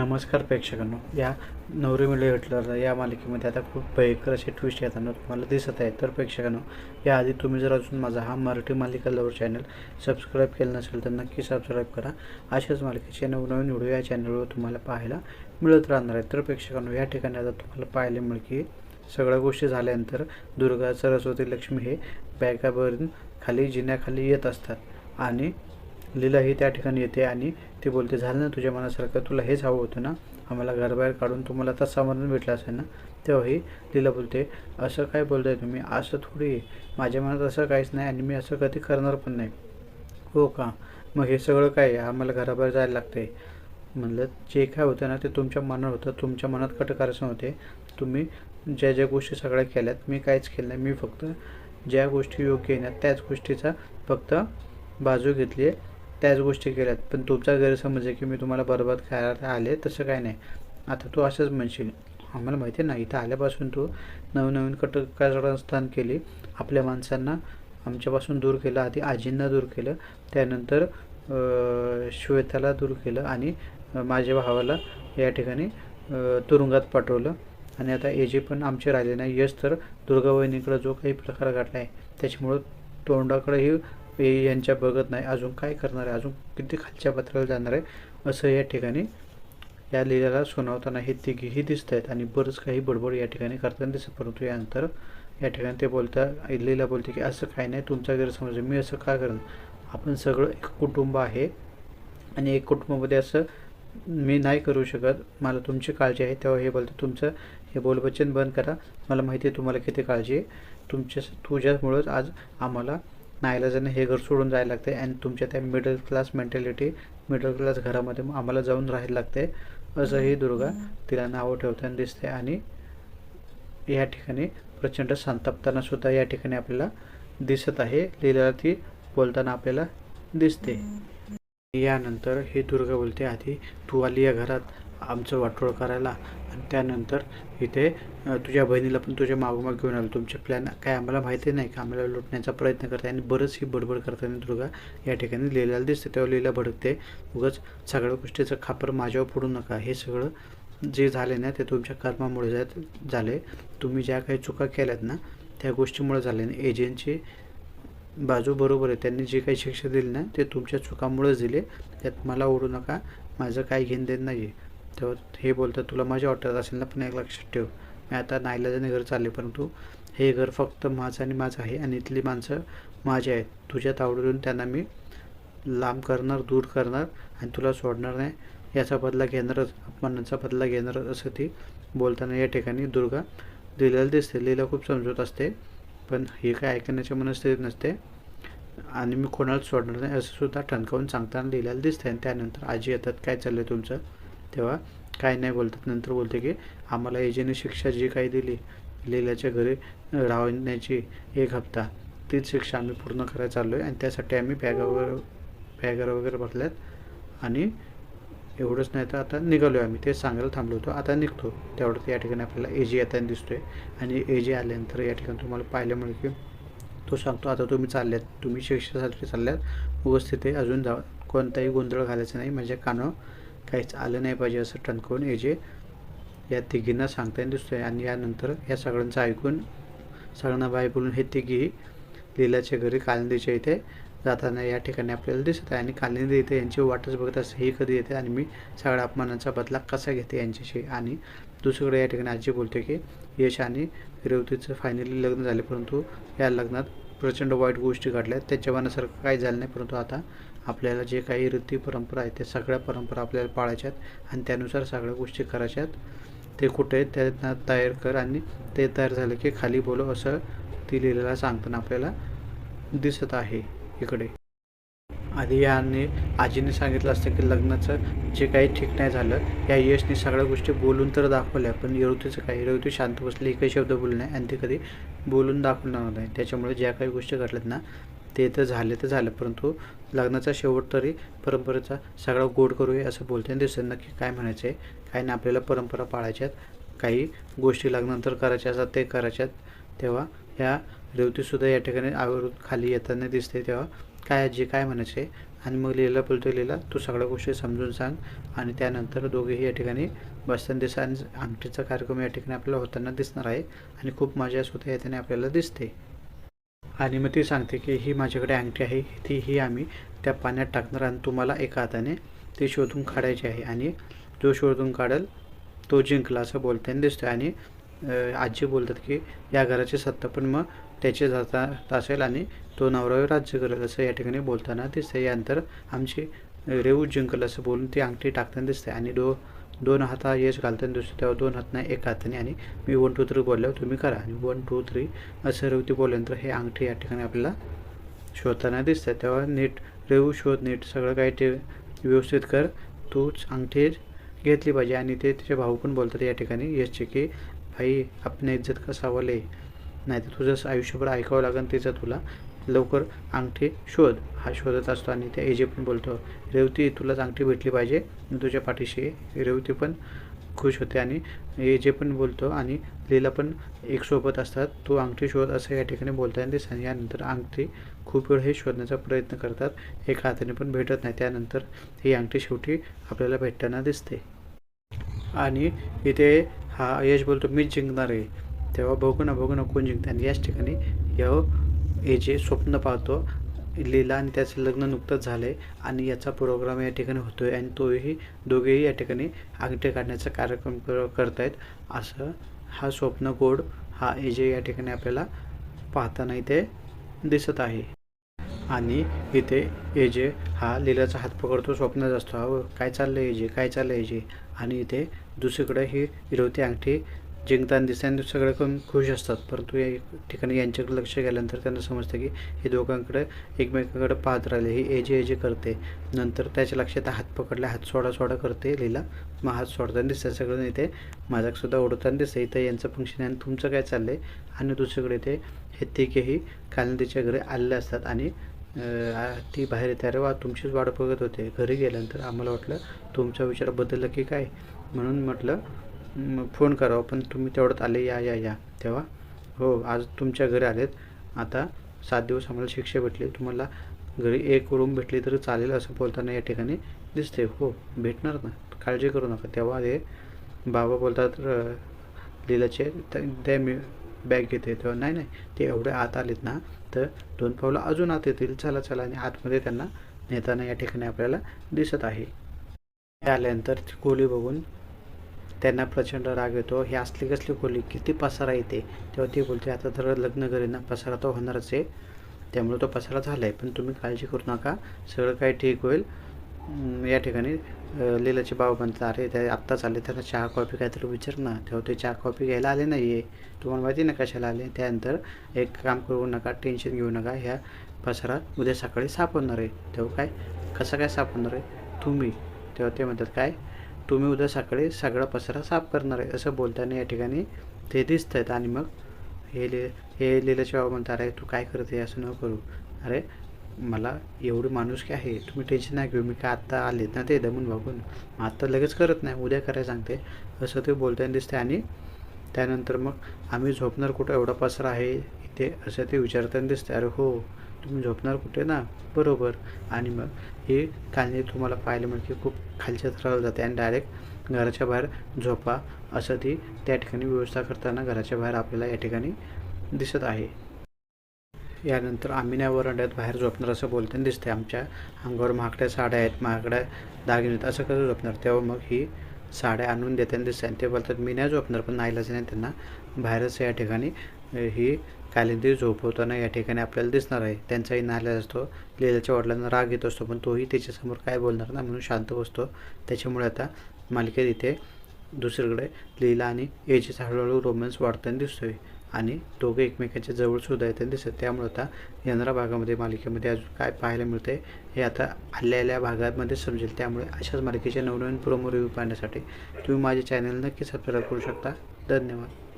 नमस्कार प्रेक्षकांनो. या नवरी मिळे हिटलर या मालिकेमध्ये आता खूप भयंकर असे ट्विस्ट येताना तुम्हाला दिसत आहे. तर प्रेक्षकांनो याआधी तुम्ही जर अजून माझा हा मराठी मालिका लवर चॅनल सबस्क्राईब केलं नसेल तर नक्की सबस्क्राईब करा. अशाच मालिकेचे नवनवीन व्हिडिओ या चॅनलवर तुम्हाला पाहायला मिळत राहणार आहे. तर प्रेक्षकांनो या ठिकाणी आता तुम्हाला पाहायला मिळेल की सगळ्या गोष्टी झाल्यानंतर दुर्गा सरस्वती लक्ष्मी हे बॅगावरून खाली जिन्याखाली येत असतात. आणि लीला ही त्या ठिकाणी येते आणि ती बोलते झालं ना तुझ्या मनासारखं तुला हेच हवं होतं ना? आम्हाला घराबाहेर काढून तुम्हाला आता समर्थन भेटलं असेल ना? तेव्हाही लीला बोलते असं काय बोलताय तुम्ही? असं थोडी माझ्या मनात असं काहीच नाही आणि मी असं कधी करणार पण नाही. हो का? मग हे सगळं काय आहे? आम्हाला घराबाहेर जायला लागते म्हणलं जे काय होतं ना ते तुमच्या मनात होतं. तुमच्या मनात कट होते. नव्हते तुम्ही ज्या ज्या गोष्टी सगळ्या केल्यात मी काहीच केलं नाही. मी फक्त ज्या गोष्टी योग्य येणार त्याच गोष्टीचा फक्त बाजू घेतली आहे. त्याच गोष्टी केल्यात. पण तुमचा गैरसमज आहे की मी तुम्हाला बरोबर खायला आले तसं काय नाही. आता तू असंच म्हणशील. आम्हाला माहिती आहे इथं आल्यापासून तू नवनवीन कट स्थान केली. आपल्या माणसांना आमच्यापासून दूर केलं आधी आजींना दूर केलं त्यानंतर श्वेताला दूर केलं आणि माझ्या भावाला या ठिकाणी तुरुंगात पाठवलं. आणि आता एजे पण आमचे राहिले नाही. यश तर दुर्गावहिनीकडं जो काही प्रकार घडला आहे त्याच्यामुळं तोंडाकडेही हे यांच्या बघत नाही. अजून काय करणार आहे? अजून किती खालच्या पत्राला जाणार आहे? असं या ठिकाणी या लिलाला सुनावताना हे तिघीही दिसत आहेत आणि बरंच काही बडबड या ठिकाणी करताना दिसत परंतु यानंतर या ठिकाणी ते बोलता लीला बोलते की असं काय नाही तुमचा गैरसमज मी असं का करेन आपण सगळं एक कुटुंब आहे आणि एक कुटुंबामध्ये असं मी नाही करू शकत. मला तुमची काळजी आहे. तेव्हा हे बोलते तुमचं हे बोलवचन बंद करा. मला माहिती आहे तुम्हाला किती काळजी आहे. तुमच्या तुझ्यामुळंच आज आम्हाला नाईलाजाने हे घर सोडून जायला लागते आणि तुमच्या त्या middle class mentality middle class घरामध्ये आम्हाला जाऊन राहायला लागते. असंही दुर्गा तिला नावं ठेवताना दिसते आणि या ठिकाणी प्रचंड संतापताना सुद्धा या ठिकाणी आपल्याला दिसत आहे. लिहिलेला ती बोलताना आपल्याला दिसते. यानंतर हे दुर्गा बोलते आधी तू आली या घरात. आमचं वाटोळ करायला. आणि त्यानंतर इथे तुझ्या बहिणीला पण तुझ्या मागोमाग घेऊन आलो. तुमचे प्लॅन काय आम्हाला माहिती नाही का? आम्हाला लुटण्याचा प्रयत्न करते आणि बरंच ही बडबड करताना दुर्गा या ठिकाणी लिहिल्याला दिसते तेव्हा लिहिला भडकते. उगाच सगळ्या गोष्टीचं खापर माझ्यावर फोडू नका. हे सगळं जे झाले ना ते तुमच्या कर्मामुळे झाले तुम्ही ज्या काही चुका केल्यात ना त्या गोष्टीमुळे झाले. आणि एजंटची बाजू बरोबर आहे. त्यांनी जे काही शिक्षा दिली ना ते तुमच्या चुकामुळेच दिले. त्यात मला ओढू नका. माझं काही घेणं देणं नाही आहे तेव्हा हे बोलतात तुला माझ्या वाटत असेल ना पण एक लक्षात ठेव. मी आता नाईलाजाने घर चालले परंतु हे घर फक्त माझं आणि माझं आहे आणि इथली माणसं माझी आहेत. तुझ्या तावडीतून त्यांना मी लांब करणार दूर करणार आणि तुला सोडणार नाही याचा बदला घेणारच अपमानाचा बदला घेणारच असं ती बोलताना या ठिकाणी दुर्गा लिहिलेलं दिसते. लिहिला खूप समजवत असते पण हे काय ऐकण्याच्या मनस्थितीत नसते आणि मी कोणालाच सोडणार नाही असं सुद्धा ठणकावून सांगताना लिहिलेलं दिसतं आणि त्यानंतर आजी येतात काय चाललं आहे तुमचं? तेव्हा काय नाही बोलतात. नंतर बोलते की आम्हाला एजेने शिक्षा जी काही दिली लिहिल्याच्या घरी राहण्याची एक हप्ता तीच शिक्षा आम्ही पूर्ण करायला चाललो आहे आणि त्यासाठी आम्ही बॅगा वगैरे बॅगर वगैरे भरल्यात आणि एवढंच नाही तर आता निघालो आहे आम्ही. ते सांगायला थांबलो होतो. आता निघतो. तेवढं या ठिकाणी आपल्याला एजी येताना दिसतो आहे आणि एजी आल्यानंतर या ठिकाणी तुम्हाला पाहायला मिळेल की तो सांगतो आता तुम्ही चालल्यात. तुम्ही शिक्षणासाठी चालल्यात. उपस्थित आहे. अजून जा कोणताही गोंधळ घालायचा नाही. माझ्या कानं काहीच आलं नाही पाहिजे असं टणकवून जे या तिघींना सांगताना दिसतोय. आणि यानंतर या सगळ्यांचं ऐकून सगळ्यांना बाय बोलून हे तिघी लीलाच्या घरी कालिंदीच्या इथे जाताना या ठिकाणी आपल्याला दिसत आहे. आणि कालिंदी इथे यांची वाटच बघत असते. ही कधी येते आणि मी सगळ्या अपमानाचा बदला कसा घेते यांच्याशी? आणि दुसरीकडे या ठिकाणी आजी बोलते की यश आणि रेवतीचं फायनली लग्न झाले. परंतु या लग्नात प्रचंड वाईट गोष्टी घडल्या. त्याच्या मनासारखं काही झालं नाही. परंतु आता आपल्याला जे काही रीती परंपरा आहेत त्या सगळ्या परंपरा आपल्याला पाळायच्या आहेत आणि त्यानुसार सगळ्या गोष्टी करायच्यात ते कुठे आहेत त्यांना तयार कर आणि ते तयार झालं की खाली बोलो असं ती लिहिलेला सांगताना आपल्याला दिसत आहे इकडे. आधी याने आजीने सांगितलं असतं की लग्नाचं जे काही ठीक नाही झालं या यशने सगळ्या गोष्टी बोलून तर दाखवल्या पण रेवतीचं काही रेवती शांत बसली एकही शब्द बोलले नाही आणि ते कधी बोलून दाखवणार नाही. त्याच्यामुळे ज्या काही गोष्टी घडल्यात ना ते तर झाले तर झालं परंतु लग्नाचा शेवट तरी परंपरेचा सगळा गोड करूया असं बोलताना दिसतं नक्की काय म्हणायचं आहे काय नाही आपल्याला परंपरा पाळायच्यात काही गोष्टी लग्नानंतर करायच्या असतात ते करायच्यात तेव्हा ह्या रेवतीसुद्धा या ठिकाणी आवरून खाली येताना दिसते तेव्हा काय आजी काय म्हणायचे आणि मग लिहिला बोलतो लिहिला तू सगळ्या गोष्टी समजून सांग. आणि त्यानंतर दोघेही या ठिकाणी बसताना दिसा आणि अंगठीचा कार्यक्रम या ठिकाणी आपल्याला होताना दिसणार आहे. आणि खूप मजा सुद्धा ठिकाणी आपल्याला दिसते. आणि मग ती सांगते की ही माझ्याकडे अंगठी आहे ती ही आम्ही त्या पाण्यात टाकणार आणि तुम्हाला एका हाताने ती शोधून काढायची आहे. आणि जो शोधून काढेल तो जिंकला असं बोलताना दिसतं आणि आजी बोलतात की या घराची सत्ता पण मग त्याचे जाता असेल आणि तो नवरावर राज्य करेल असं या ठिकाणी बोलताना दिसते यानंतर आमची रेऊ जिंकल असं बोलून ती अंगठी टाकताना दिसते आणि डो दोन हाता यश घालताना दुसरं तेव्हा दोन हात नाही एक हाताने. आणि मी वन टू थ्री बोलल्यावर तुम्ही करा. आणि वन टू थ्री असं रेवती बोलल्यानंतर हे अंगठी या ठिकाणी आपल्याला शोधताना दिसतं तेव्हा नीट रेऊ शोध नीट सगळं काही ते व्यवस्थित कर. तूच अंगठी घेतली पाहिजे. आणि ते तिचे भाऊ पण बोलतात या ठिकाणी यशचे की भाई आपण इज्जत का सवाल नाही तर तुझं आयुष्यभर ऐकावं लागेल तिचं तुला. लवकर अंगठी शोध. हा शोधत असतो आणि त्या एजे पण बोलतो रेवती तुलाच अंगठी भेटली पाहिजे. मी तुझ्या पाठीशी रेवती पण खुश होते आणि एजे पण बोलतो आणि लीला पण एक सोबत असतात. तू अंगठी शोध असं या ठिकाणी बोलताना दिसत आणि यानंतर अंगठी खूप वेळ हे शोधण्याचा प्रयत्न करतात. एका हाताने पण भेटत नाही. त्यानंतर ही अंगठी शेवटी आपल्याला भेटताना दिसते. आणि इथे हा यश बोलतो मीच जिंकणार आहे. तेव्हा बघू ना बघू ना कोण जिंकते आणि याच ठिकाणी य हे जे स्वप्न पाहतो लीला आणि त्याचं लग्न नुकतंच झालं आहे आणि याचा प्रोग्राम या ठिकाणी होतो आहे आणि तोही दोघेही या ठिकाणी अंगठे काढण्याचा कार्यक्रम कर करत आहेत असं हा स्वप्न गोड हा एजे या ठिकाणी आपल्याला पाहताना इथे दिसत आहे. आणि इथे एजे हा लीलाचा हात पकडतो स्वप्नात असतो. काय चाललं एजे काय चाललं एजे आणि इथे दुसरीकडे ही हिरवती अंगठी जिंकताना दिसताना आणि सगळ्याकडून खुश असतात. परंतु या ठिकाणी यांच्याकडे लक्ष गेल्यानंतर त्यांना समजतं की हे दोघांकडे एकमेकांकडे पाहत राहिले. ही एजे एजे करते नंतर त्याच्या लक्षात हात पकडले हात सोडा सोडा करते लिहिला मग हात सोडताना दिसतं सगळं इथे. माझ्यासुद्धा ओढताना दिसतं. इथं यांचं फंक्शन आहे आणि तुमचं काय चाललं आहे आणि दुसरीकडे ते हे तिघेही कालिंदीच्या घरी आलेले असतात आणि ती बाहेर येते. अरे वा तुमचीच वाट बघत होते. घरी गेल्यानंतर आम्हाला वाटलं तुमचा विचार बदलला की काय? म्हणून म्हटलं फोन करावा पण तुम्ही तेवढ्यात आले या या या. तेव्हा हो आज तुमच्या घरी आलेत. आता सात दिवस आम्हाला शिक्षा भेटली. तुम्हाला घरी एक रूम भेटली तरी चालेल असं बोलताना या ठिकाणी दिसते हो भेटणार ना? काळजी करू नका. तेव्हा हे बाबा बोलतात लिलाचे लीलाचे "त्या- मी बॅग घेते. तेव्हा नाही नाही ते एवढे आत आलेत ना तर दोन पावलं अजून आत येतील. चला चला. आणि आतमध्ये त्यांना नेताना या ठिकाणी आपल्याला दिसत आहे. आल्यानंतर ती बघून त्यांना प्रचंड राग येतो. हे असली कसली खोली किती पसारा येते? तेव्हा ती बोलते आता तर लग्न करीन ना पसारा तो होणारच आहे. त्यामुळे तो पसारा झाला आहे पण तुम्ही काळजी करू नका. सगळं काही ठीक होईल. या ठिकाणी लिलाचे बाबा म्हणतात अरे ते आत्ताच आले त्यांना चहा कॉफी काहीतरी विचार ना. तेव्हा ते चहा कॉफी घ्यायला आले नाही आहे तुम्हाला माहिती ना कशाला आले? त्यानंतर एक काम करू नका टेन्शन घेऊ नका. ह्या पसारा उद्या सकाळी सापडणार आहे. तेव्हा काय? कसं काय सापडणार आहे? तुम्ही. तेव्हा ते म्हणतात काय? तुम्ही उद्या सकाळी सगळा पसरा साफ करणार आहे असं बोलताना या ठिकाणी ते दिसत आहेत आणि मग हे लि हे लिहिल्याचे बाबा म्हणतात अरे तू काय करते? असं न करू. अरे मला एवढी माणूस आहे? तुम्ही टेन्शन नाही घेऊ. मी काय आत्ता आलेत ना ते दमून बघून मग आत्ता लगेच करत नाही. उद्या करायला सांगते. असं ते बोलताना दिसते आणि त्यानंतर मग आम्ही झोपणार कुठं? एवढा पसरा आहे इथे. असं ते विचारताना दिसते अरे हो. तुम्ही झोपणार कुठे ना? बरोबर. आणि मग ही कालनी तुम्हाला पाहायला मिळते खूप खालच्या थराला जाते आणि डायरेक्ट घराच्या बाहेर झोपा. असं ती त्या ठिकाणी व्यवस्था करताना घराच्या बाहेर आपल्याला या ठिकाणी दिसत आहे. यानंतर आम्ही नाही वरांड्यात बाहेर झोपणार असं बोलताना दिसते आमच्या अंगावर महागड्या साड्या आहेत महागड्या दागिने आहेत असं कसं झोपणार? तेव्हा मग ही साड्या आणून देताना दिसते आणि ते बोलतात मी नाही झोपणार पण नाईलाज नाही त्यांना बाहेरच या ठिकाणी ही कालिंदी झोपवताना या ठिकाणी आपल्याला दिसणार आहे. त्यांचाही नाईलाज असतो लिलाच्या वडिलांना राग येत असतो पण तोही त्याच्यासमोर काय बोलणार ना म्हणून शांत बसतो. त्याच्यामुळे आता मालिकेत इथे दुसरीकडे लीला आणि एजीचा हळूहळू रोमॅन्स वाढताना दिसतोय आणि दोघे एकमेकांच्या जवळ सुद्धा येताना दिसत त्यामुळे आता येणाऱ्या भागामध्ये मालिकेमध्ये अजून काय पाहायला मिळते हे आता आल्या आल्या भागामध्ये समजेल. त्यामुळे अशाच मालिकेच्या नवनवीन प्रोमो रिव्ह्यू पाहण्यासाठी तुम्ही माझे चॅनल नक्की सबस्क्राईब करू शकता. धन्यवाद.